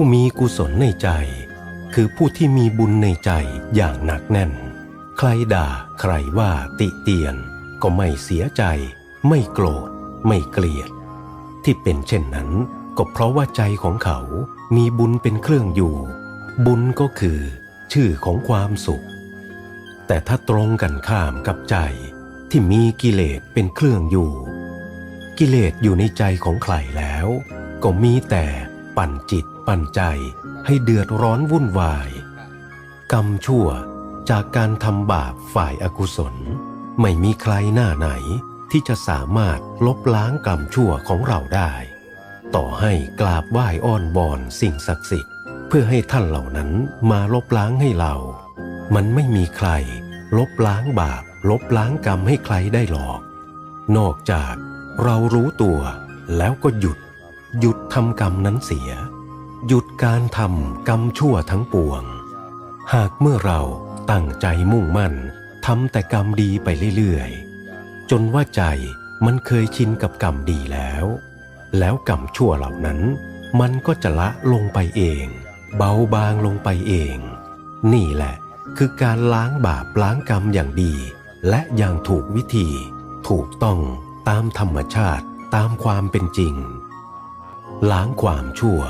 ผู้มีกุศลในใจ คือผู้ที่มีบุญในใจอย่างหนักแน่น ใครด่าใครว่าติเตียน ก็ไม่เสียใจ ไม่โกรธ ไม่เกลียด ที่เป็นเช่นนั้น ก็เพราะว่าใจของเขามีบุญเป็นเครื่องอยู่ บุญก็คือ ชื่อของความสุข แต่ถ้าตรงกันข้ามกับใจที่มีกิเลสเป็นเครื่องอยู่ กิเลสอยู่ในใจของใครแล้ว ก็มีแต่ปั่นจิต ปั่นใจให้เดือดร้อนวุ่นวาย กรรมชั่วจากการทำบาปฝ่ายอากุศล ไม่มีใครหน้าไหนที่จะสามารถลบล้างกรรมชั่วของเราได้ ต่อให้กราบไหว้อ้อนบอนสิ่งศักดิ์สิทธิ์ เพื่อให้ท่านเหล่านั้นมาลบล้างให้เรา มันไม่มีใคร ลบล้างบาป ลบล้างกรรมให้ใครได้หรอก นอกจากเรารู้ตัวแล้วก็หยุด หยุดทำกรรมนั้นเสีย หยุดการทำกรรมชั่วทั้งปวง หากเมื่อเราตั้งใจมุ่งมั่นทำแต่กรรมดีไปเรื่อยๆ จนว่าใจมันเคยชินกับกรรมดีแล้ว แล้วกรรมชั่วเหล่านั้น มันก็จะละลงไปเอง เบาบางลงไปเอง นี่แหละคือการล้างบาปล้างกรรมอย่างดี และอย่างถูกวิธี ถูกต้องตามธรรมชาติตามความเป็นจริง ล้างความชั่ว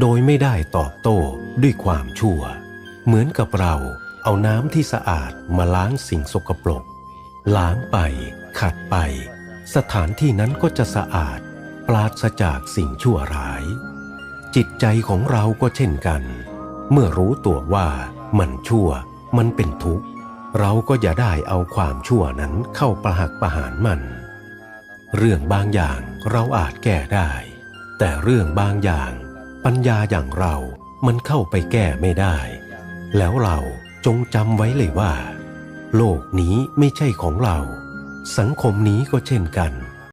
โดยไม่ได้ตอบโต้ด้วยความชั่ว เหมือนกับเราเอาน้ำที่สะอาดมาล้างสิ่งสกปรกล้างไป ขัดไป สถานที่นั้นก็จะสะอาด ปราศจากสิ่งชั่วร้าย จิตใจของเราก็เช่นกัน เมื่อรู้ตัวว่ามันชั่ว มันเป็นทุกข์ เราก็อย่าได้เอาความชั่วนั้นเข้าประหักประหารมัน เรื่องบางอย่างเราอาจแก้ได้ แต่เรื่องบางอย่าง ปัญญาอย่างเรามันเข้าไปแก้ไม่ได้ แล้วเราจงจำไว้เลยว่า โลกนี้ไม่ใช่ของเรา สังคมนี้ก็เช่นกัน